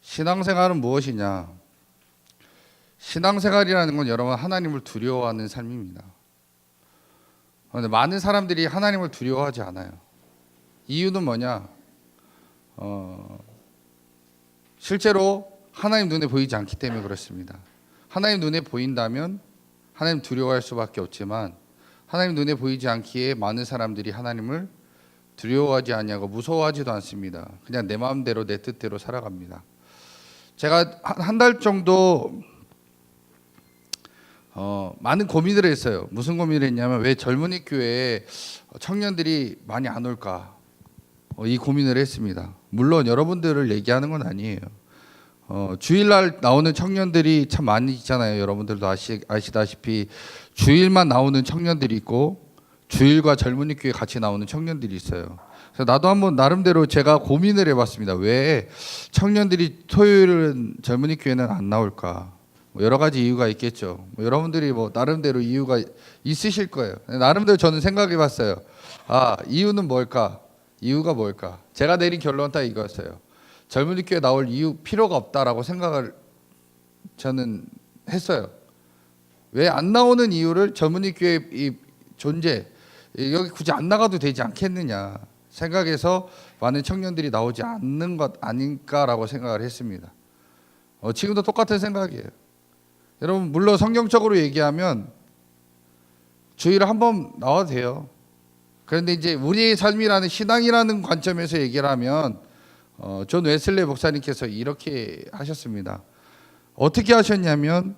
신앙생활은 무엇이냐? 신앙생활이라는 건 여러분 하나님을 두려워하는 삶입니다. 그런데 많은 사람들이 하나님을 두려워하지 않아요. 이유는 뭐냐? 어, 실제로 하나님 눈에 보이지 않기 때문에 그렇습니다. 하나님 눈에 보인다면 하나님 두려워할 수밖에 없지만 하나님 눈에 보이지 않기에 많은 사람들이 하나님을 두려워하지 않냐고 무서워하지도 않습니다. 그냥 내 마음대로 내 뜻대로 살아갑니다. 제가 한 달 정도 어, 많은 고민을 했어요. 무슨 고민을 했냐면 왜 젊은이 교회에 청년들이 많이 안 올까? 어, 이 고민을 했습니다. 물론 여러분들을 얘기하는 건 아니에요. 어, 주일날 나오는 청년들이 참 많이 있잖아요. 여러분들도 아시, 아시다시피 주일만 나오는 청년들이 있고 주일과 젊은이 교회 같이 나오는 청년들이 있어요. 그래서 나도 한번 나름대로 제가 고민을 해봤습니다. 왜 청년들이 토요일은 젊은이 교회는 안 나올까? 뭐 여러 가지 이유가 있겠죠. 뭐 여러분들이 뭐 나름대로 이유가 있으실 거예요. 나름대로 저는 생각해봤어요. 아 이유는 뭘까? 이유가 뭘까? 제가 내린 결론 딱 이거였어요. 젊은이 교회 나올 이유 필요가 없다라고 생각을 저는 했어요. 왜 안 나오는 이유를 젊은이 교회 이 존재 여기 굳이 안 나가도 되지 않겠느냐 생각해서 많은 청년들이 나오지 않는 것 아닌가라고 생각을 했습니다. 어, 지금도 똑같은 생각이에요. 여러분 물론 성경적으로 얘기하면 주일에 한번 나와도 돼요. 그런데 이제 우리의 삶이라는 신앙이라는 관점에서 얘기를 하면 어, 존 웨슬레 목사님께서 이렇게 하셨습니다. 어떻게 하셨냐면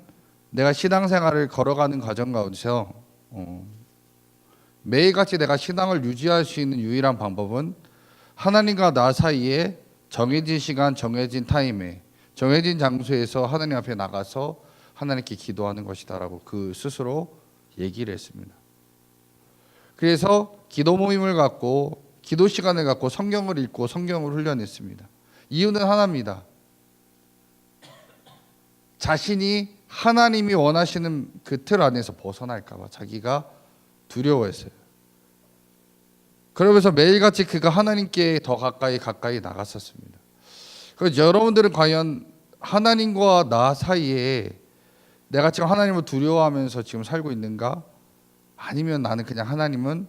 내가 신앙생활을 걸어가는 과정 가운데서 어, 매일같이 내가 신앙을 유지할 수 있는 유일한 방법은 하나님과 나 사이에 정해진 시간, 정해진 타임에 정해진 장소에서 하나님 앞에 나가서 하나님께 기도하는 것이다라고 그 스스로 얘기를 했습니다. 그래서 기도 모임을 갖고 기도 시간을 갖고 성경을 읽고 성경을 훈련했습니다. 이유는 하나입니다. 자신이 하나님이 원하시는 그 틀 안에서 벗어날까봐 자기가 두려워했어요. 그러면서 매일같이 그가 하나님께 더 가까이 가까이 나갔었습니다. 그래서 여러분들은 과연 하나님과 나 사이에 내가 지금 하나님을 두려워하면서 지금 살고 있는가? 아니면 나는 그냥 하나님은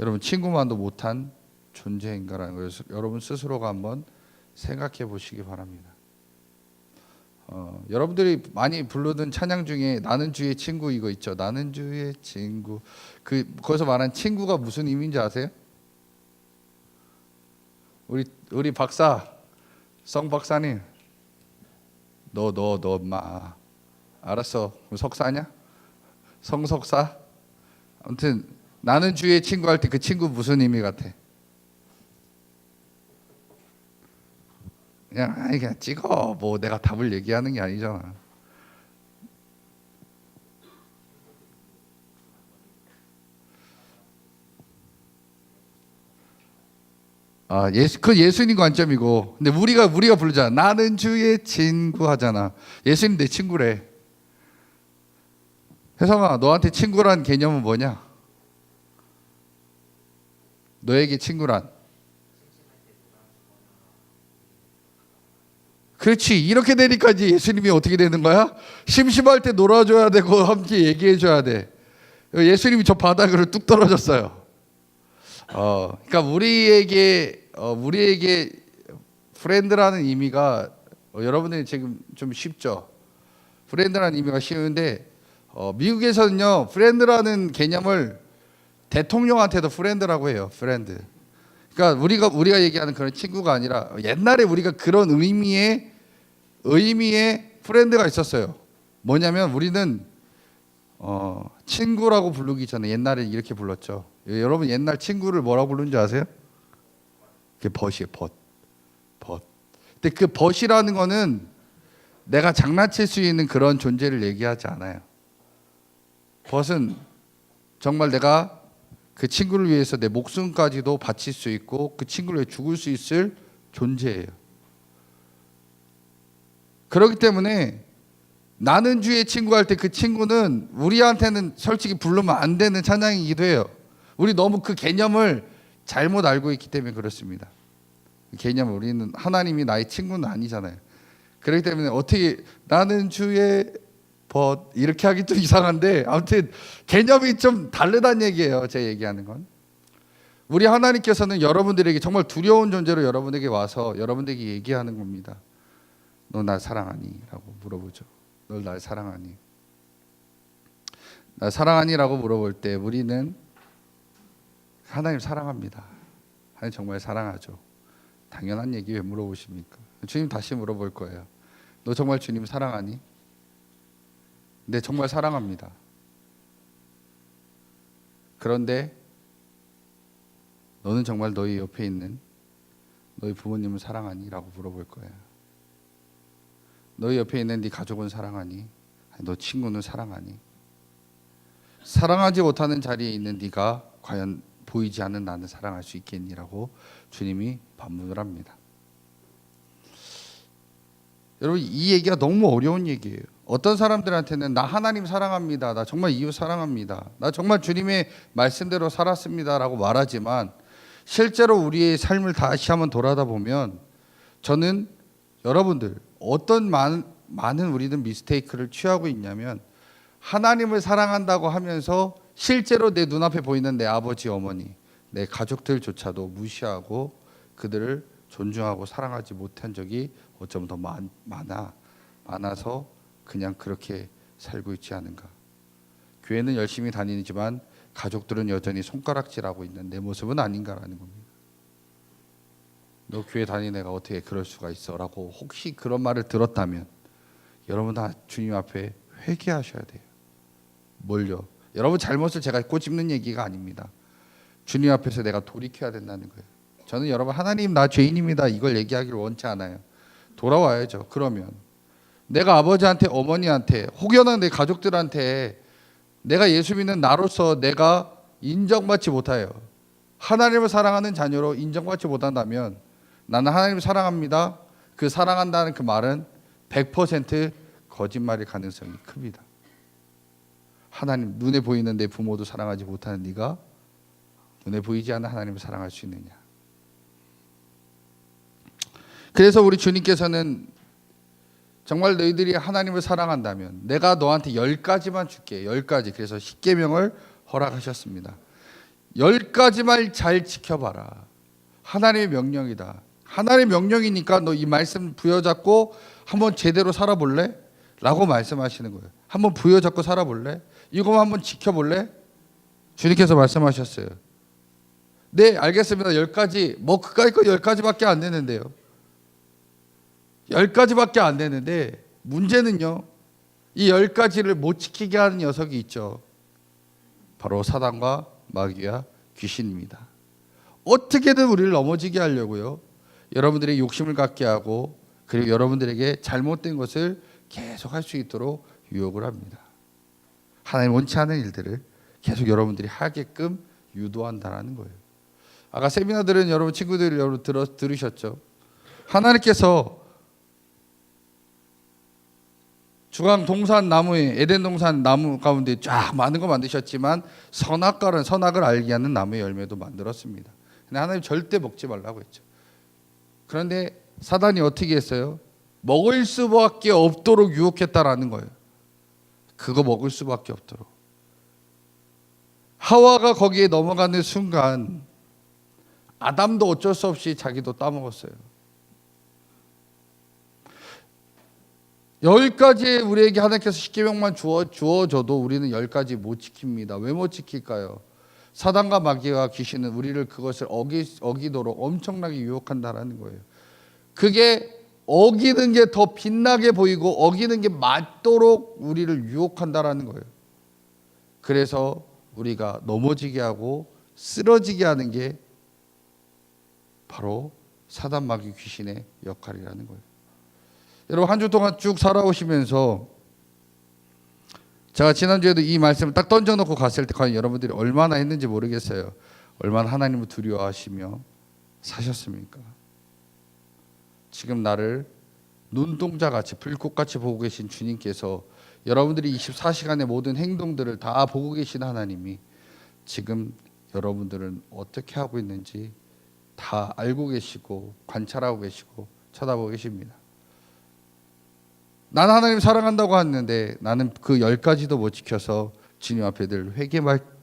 여러분 친구만도 못한 존재인가라는 것을 여러분 스스로가 한번 생각해 보시기 바랍니다. 어, 여러분들이 많이 부르던 찬양 중에 나는 주의 친구 이거 있죠. 나는 주의 친구. 그 거기서 말한 친구가 무슨 의미인지 아세요? 우리 우리 박사 성 박사님 너 너너 엄마 알았어 석사냐? 성석사? 아무튼 나는 주의 친구 할 때 그 친구 무슨 의미 같아? 그냥 아니 그냥 찍어. 뭐 내가 답을 얘기하는 게 아니잖아. 아 예수 그 예수님 관점이고. 근데 우리가 우리가 부르잖아. 나는 주의 친구 하잖아. 예수님 내 친구래. 혜성아 너한테 친구란 개념은 뭐냐? 너에게 친구란 그렇지 이렇게 되니까 이제 예수님이 어떻게 되는 거야? 심심할 때 놀아줘야 되고 함께 얘기해줘야 돼. 예수님이 저 바닥으로 뚝 떨어졌어요. 어, 그러니까 우리에게 어, 우리에게 프렌드라는 의미가 어, 여러분들이 지금 좀 쉽죠. 프렌드라는 의미가 쉬운데 어, 미국에서는요 프렌드라는 개념을 대통령한테도 프렌드라고 해요. 프렌드. 그러니까 우리가 우리가 얘기하는 그런 친구가 아니라 옛날에 우리가 그런 의미의 의미의 프렌드가 있었어요. 뭐냐면 우리는 어, 친구라고 부르기 전에 옛날에 이렇게 불렀죠. 예, 여러분 옛날 친구를 뭐라고 부르는지 아세요? 그게 벗이에요. 벗. 벗. 근데 그 벗이라는 거는 내가 장난칠 수 있는 그런 존재를 얘기하지 않아요. 벗은 정말 내가 그 친구를 위해서 내 목숨까지도 바칠 수 있고 그 친구를 위해 죽을 수 있을 존재예요. 그렇기 때문에 나는 주의 친구 할 때 그 친구는 우리한테는 솔직히 부르면 안 되는 찬양이기도 해요. 우리 너무 그 개념을 잘못 알고 있기 때문에 그렇습니다. 개념 우리는 하나님이 나의 친구는 아니잖아요. 그렇기 때문에 어떻게 나는 주의 벗 이렇게 하기 좀 이상한데 아무튼 개념이 좀 다르다는 얘기예요. 제 얘기하는 건. 우리 하나님께서는 여러분들에게 정말 두려운 존재로 여러분에게 와서 여러분에게 얘기하는 겁니다. 너날 사랑하니? 라고 물어보죠. 널날 사랑하니? 날 사랑하니 라고 물어볼 때 우리는 하나님 사랑합니다. 하나님 정말 사랑하죠. 당연한 얘기 왜 물어보십니까? 주님 다시 물어볼 거예요. 너 정말 주님 사랑하니? 네, 정말 사랑합니다. 그런데 너는 정말 너희 옆에 있는 너희 부모님을 사랑하니? 라고 물어볼 거예요. 너희 옆에 있는 네 가족은 사랑하니? 너 친구는 사랑하니? 사랑하지 못하는 자리에 있는 네가 과연 보이지 않는 나는 사랑할 수 있겠니라고 주님이 반문을 합니다. 여러분 이 얘기가 너무 어려운 얘기예요. 어떤 사람들한테는 나 하나님 사랑합니다. 나 정말 이웃 사랑합니다. 나 정말 주님의 말씀대로 살았습니다라고 말하지만 실제로 우리의 삶을 다시 한번 돌아다 보면 저는 여러분들 어떤 많은 많은 우리는 미스테이크를 취하고 있냐면 하나님을 사랑한다고 하면서 실제로 내 눈앞에 보이는 내 아버지 어머니 내 가족들조차도 무시하고 그들을 존중하고 사랑하지 못한 적이 어쩜 더 많, 많아 많아서 그냥 그렇게 살고 있지 않은가 교회는 열심히 다니지만 가족들은 여전히 손가락질하고 있는 내 모습은 아닌가라는 겁니다. 너 교회 다니는 애가 어떻게 그럴 수가 있어라고 혹시 그런 말을 들었다면 여러분 다 주님 앞에 회개하셔야 돼요. 뭘요? 여러분 잘못을 제가 꼬집는 얘기가 아닙니다. 주님 앞에서 내가 돌이켜야 된다는 거예요. 저는 여러분 하나님 나 죄인입니다. 이걸 얘기하기를 원치 않아요. 돌아와야죠. 그러면 내가 아버지한테 어머니한테 혹여나 내 가족들한테 내가 예수 믿는 나로서 내가 인정받지 못해요. 하나님을 사랑하는 자녀로 인정받지 못한다면 나는 하나님을 사랑합니다. 그 사랑한다는 그 말은 100% 거짓말일 가능성이 큽니다. 하나님 눈에 보이는 내 부모도 사랑하지 못하는 네가 눈에 보이지 않는 하나님을 사랑할 수 있느냐? 그래서 우리 주님께서는 정말 너희들이 하나님을 사랑한다면 내가 너한테 열 가지만 줄게. 열 가지. 그래서 십계명을 허락하셨습니다. 열 가지만 잘 지켜봐라. 하나님의 명령이다. 하나님의 명령이니까 너 이 말씀 부여잡고 한번 제대로 살아볼래? 라고 말씀하시는 거예요. 한번 부여잡고 살아볼래? 이거만 한번 지켜볼래? 주님께서 말씀하셨어요. 네, 알겠습니다. 열 가지. 뭐 그까이 거열 가지밖에 안 되는데요. 열 가지밖에 안 되는데 문제는요. 이 열 가지를 못 지키게 하는 녀석이 있죠. 바로 사단과 마귀와 귀신입니다. 어떻게든 우리를 넘어지게 하려고요. 여러분들의 욕심을 갖게 하고 그리고 여러분들에게 잘못된 것을 계속 할 수 있도록 유혹을 합니다. 하나님 원치 않은 일들을 계속 여러분들이 하게끔 유도한다라는 거예요. 아까 세미나 들은 여러분 친구들 여러분 들어 들으셨죠? 하나님께서 중앙 동산 나무에 에덴 동산 나무 가운데 쫙 많은 거 만드셨지만 선악과는 선악을 알게 하는 나무의 열매도 만들었습니다. 근데 하나님 절대 먹지 말라고 했죠. 그런데 사단이 어떻게 했어요? 먹을 수밖에 없도록 유혹했다라는 거예요. 그거 먹을 수밖에 없도록. 하와가 거기에 넘어가는 순간 아담도 어쩔 수 없이 자기도 따먹었어요. 열 가지 우리에게 하나님께서 십계명만 주어 주어줘도 우리는 열 가지 못 지킵니다. 왜 못 지킬까요? 사단과 마귀와 귀신은 우리를 그것을 어기 어기도록 엄청나게 유혹한다라는 거예요. 그게 어기는 게 더 빛나게 보이고 어기는 게 맞도록 우리를 유혹한다라는 거예요. 그래서 우리가 넘어지게 하고 쓰러지게 하는 게 바로 사단 마귀 귀신의 역할이라는 거예요. 여러분 한 주 동안 쭉 살아오시면서 제가 지난주에도 이 말씀을 딱 던져놓고 갔을 때 과연 여러분들이 얼마나 했는지 모르겠어요. 얼마나 하나님을 두려워하시며 사셨습니까? 지금 나를 눈동자 같이 불꽃같이 보고 계신 주님께서 여러분들이 24시간의 모든 행동들을 다 보고 계신 하나님이 지금 여러분들은 어떻게 하고 있는지 다 알고 계시고 관찰하고 계시고 쳐다보고 계십니다. 나는 하나님 사랑한다고 하는데 나는 그 열 가지도 못 지켜서 주님 앞에 늘 회개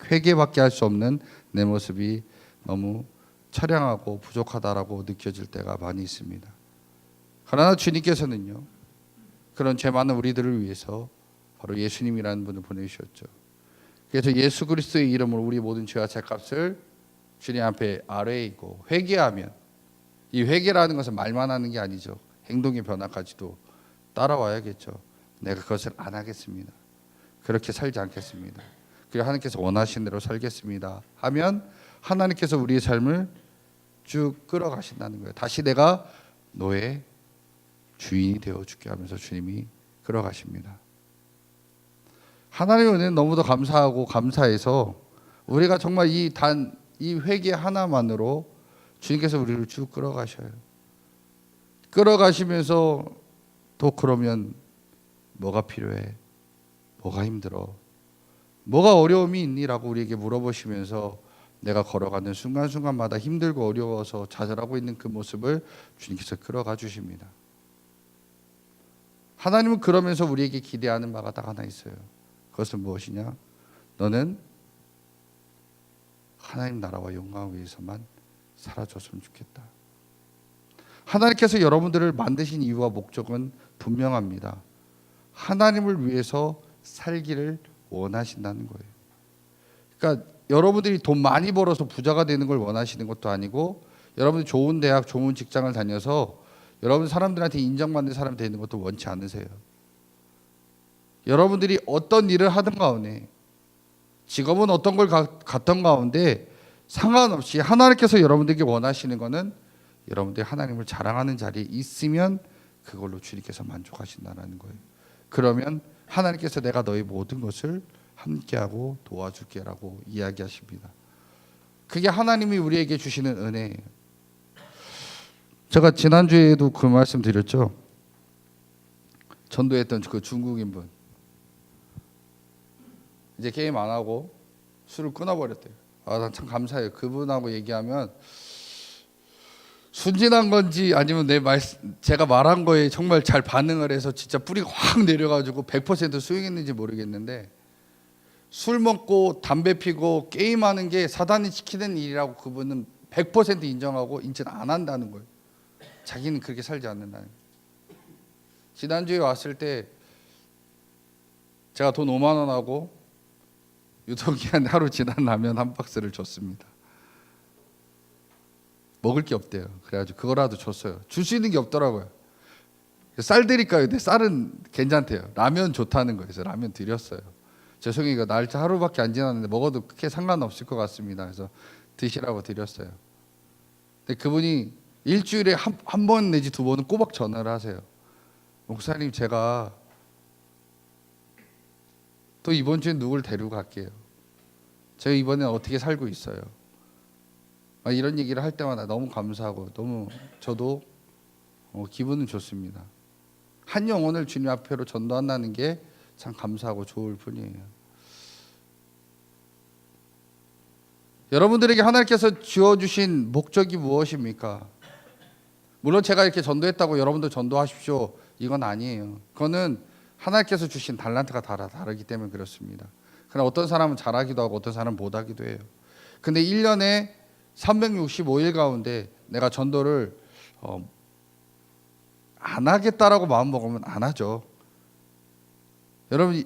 회개밖에 할 수 없는 내 모습이 너무 처량하고 부족하다라고 느껴질 때가 많이 있습니다. 그러나 주님께서는요 그런 죄 많은 우리들을 위해서 바로 예수님이라는 분을 보내주셨죠. 그래서 예수 그리스도의 이름으로 우리 모든 죄와 죄값을 주님 앞에 아뢰이고 회개하면 이 회개라는 것은 말만 하는 게 아니죠. 행동의 변화까지도 따라와야겠죠. 내가 그것을 안 하겠습니다. 그렇게 살지 않겠습니다. 그리고 하나님께서 원하신 대로 살겠습니다. 하면 하나님께서 우리의 삶을 쭉 끌어가신다는 거예요. 다시 내가 너의 주인이 되어 줄게 하면서 주님이 끌어가십니다. 하나님의 은혜는 너무도 감사하고 감사해서 우리가 정말 이 단 이 회개 하나만으로 주님께서 우리를 쭉 끌어가셔요. 끌어가시면서 또 그러면 뭐가 필요해? 뭐가 힘들어? 뭐가 어려움이 있니라고 우리에게 물어보시면서 내가 걸어가는 순간순간마다 힘들고 어려워서 좌절하고 있는 그 모습을 주님께서 끌어가 주십니다. 하나님은 그러면서 우리에게 기대하는 바가 딱 하나 있어요. 그것은 무엇이냐? 너는 하나님 나라와 영광을 위해서만 살아줬으면 좋겠다. 하나님께서 여러분들을 만드신 이유와 목적은 분명합니다. 하나님을 위해서 살기를 원하신다는 거예요. 그러니까 여러분들이 돈 많이 벌어서 부자가 되는 걸 원하시는 것도 아니고 여러분이 좋은 대학, 좋은 직장을 다녀서 여러분 사람들한테 인정받는 사람 되는 것도 원치 않으세요. 여러분들이 어떤 일을 하든 가운데 직업은 어떤 걸 가, 갖던 가운데 상관없이 하나님께서 여러분들에게 원하시는 것은 여러분들이 하나님을 자랑하는 자리에 있으면 그걸로 주님께서 만족하신다는 거예요. 그러면 하나님께서 내가 너희 모든 것을 함께하고 도와줄게라고 이야기하십니다. 그게 하나님이 우리에게 주시는 은혜예요. 제가 지난주에도 그 말씀 드렸죠. 전도했던 그 중국인 분. 이제 게임 안 하고 술을 끊어버렸대요. 아, 난 참 감사해요. 그분하고 얘기하면 순진한 건지 아니면 내 말, 제가 말한 거에 정말 잘 반응을 해서 진짜 뿌리가 확 내려가지고 100% 수용했는지 모르겠는데 술 먹고 담배 피고 게임하는 게 사단이 시키는 일이라고 그분은 100% 인정하고 인정 안 한다는 거예요. 자기는 그렇게 살지 않는다는. 지난주에 왔을 때 제가 돈 5만 원 하고 유통기한 하루 지난 라면 한 박스를 줬습니다. 먹을 게 없대요. 그래가지고 그거라도 줬어요. 줄 수 있는 게 없더라고요. 쌀 드릴까요? 근데 쌀은 괜찮대요. 라면 좋다는 거예요. 그래서 라면 드렸어요. 죄송해요. 날짜 하루밖에 안 지났는데 먹어도 크게 상관없을 것 같습니다. 그래서 드시라고 드렸어요. 근데 그분이 일주일에 한한번 내지 두 번은 꼬박 전화를 하세요. 목사님 제가 또 이번 주에 누굴 데리고 갈게요. 제가 이번에 어떻게 살고 있어요. 막 이런 얘기를 할 때마다 너무 감사하고 너무 저도 어, 기분은 좋습니다. 한 영혼을 주님 앞에로 전도한다는 게 참 감사하고 좋을 뿐이에요. 여러분들에게 하나님께서 주어주신 목적이 무엇입니까? 물론 제가 이렇게 전도했다고 여러분도 전도하십시오. 이건 아니에요. 그거는 하나님께서 주신 달란트가 다 다르기 때문에 그렇습니다. 그러나 어떤 사람은 잘하기도 하고 어떤 사람은 못하기도 해요. 근데 1년에 365일 가운데 내가 전도를 어, 안 하겠다라고 마음 먹으면 안 하죠. 여러분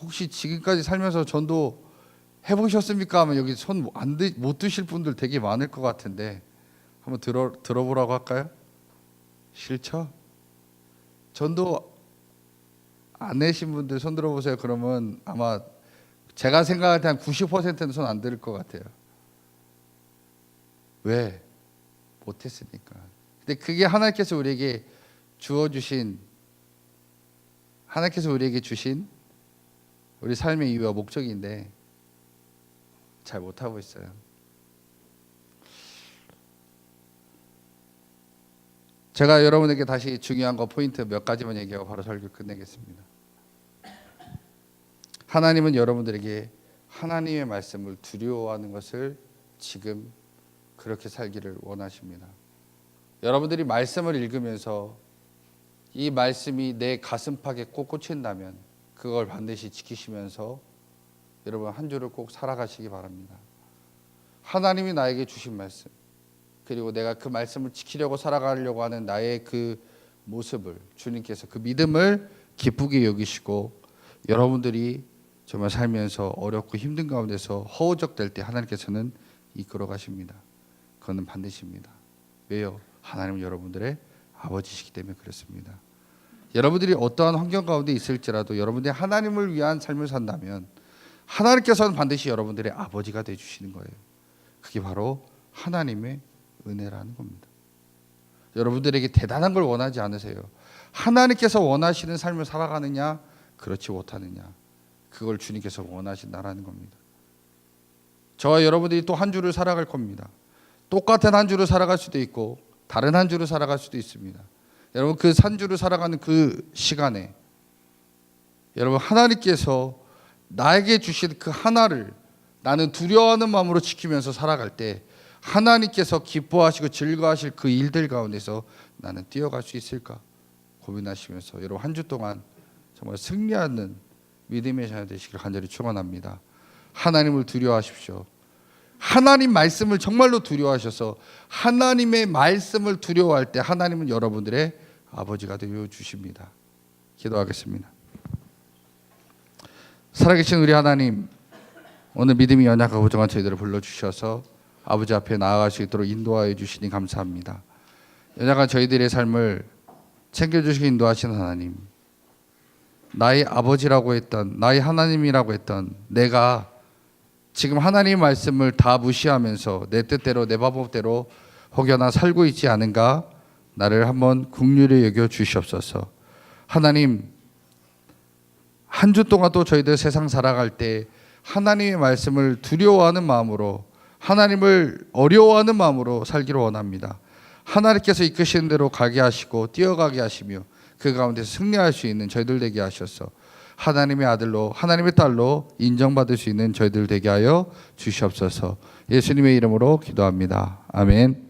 혹시 지금까지 살면서 전도 해보셨습니까? 하면 여기 손안못 드실 분들 되게 많을 것 같은데 한번 들어 들어보라고 할까요? 싫죠? 전도 안 내신 분들 손 들어보세요. 그러면 아마 제가 생각할 때 한 90%는 손 안 들을 것 같아요. 왜? 못했으니까. 근데 그게 하나님께서 우리에게 주어 주신 하나님께서 우리에게 주신 우리 삶의 이유와 목적인데 잘 못하고 있어요. 제가 여러분에게 다시 중요한 거 포인트 몇 가지만 얘기하고 바로 설교 끝내겠습니다. 하나님은 여러분들에게 하나님의 말씀을 두려워하는 것을 지금 그렇게 살기를 원하십니다. 여러분들이 말씀을 읽으면서 이 말씀이 내 가슴팍에 꼭 꽂힌다면 그걸 반드시 지키시면서 여러분 한 주를 꼭 살아가시기 바랍니다. 하나님이 나에게 주신 말씀 그리고 내가 그 말씀을 지키려고 살아가려고 하는 나의 그 모습을 주님께서 그 믿음을 기쁘게 여기시고 여러분들이 정말 살면서 어렵고 힘든 가운데서 허우적될 때 하나님께서는 이끌어 가십니다. 그거는 반드시입니다. 왜요? 하나님은 여러분들의 아버지시기 때문에 그렇습니다. 여러분들이 어떠한 환경 가운데 있을지라도 여러분들이 하나님을 위한 삶을 산다면 하나님께서는 반드시 여러분들의 아버지가 돼 주시는 거예요. 그게 바로 하나님의 은혜라는 겁니다. 여러분들에게 대단한 걸 원하지 않으세요. 하나님께서 원하시는 삶을 살아가느냐, 그렇지 못하느냐. 그걸 주님께서 원하신다라는 겁니다. 저와 여러분들이 또 한 주를 살아갈 겁니다. 똑같은 한 주를 살아갈 수도 있고 다른 한 주를 살아갈 수도 있습니다. 여러분 그 산주를 살아가는 그 시간에 여러분 하나님께서 나에게 주신 그 하나를 나는 두려워하는 마음으로 지키면서 살아갈 때 하나님께서 기뻐하시고 즐거워하실 그 일들 가운데서 나는 뛰어갈 수 있을까 고민하시면서 여러분 한 주 동안 정말 승리하는 믿음의 자녀 되시길 간절히 축원합니다. 하나님을 두려워하십시오. 하나님 말씀을 정말로 두려워하셔서 하나님의 말씀을 두려워할 때 하나님은 여러분들의 아버지가 되어 주십니다. 기도하겠습니다. 살아계신 우리 하나님, 오늘 믿음이 연약하고 부정한 저희들을 불러 주셔서 아버지 앞에 나아갈 수 있도록 인도하여 주시니 감사합니다. 연약한 저희들의 삶을 챙겨 주시고 인도하시는 하나님. 나의 아버지라고 했던 나의 하나님이라고 했던 내가 지금 하나님 말씀을 다 무시하면서 내 뜻대로 내 방법대로 혹여나 살고 있지 않은가 나를 한번 국률에 여겨 주시옵소서. 하나님 한 주 동안 또 저희들 세상 살아갈 때 하나님의 말씀을 두려워하는 마음으로 하나님을 어려워하는 마음으로 살기를 원합니다. 하나님께서 이끄시는 대로 가게 하시고 뛰어가게 하시며 그 가운데서 승리할 수 있는 저희들 되게 하셔서 하나님의 아들로 하나님의 딸로 인정받을 수 있는 저희들 되게 하여 주시옵소서. 예수님의 이름으로 기도합니다. 아멘.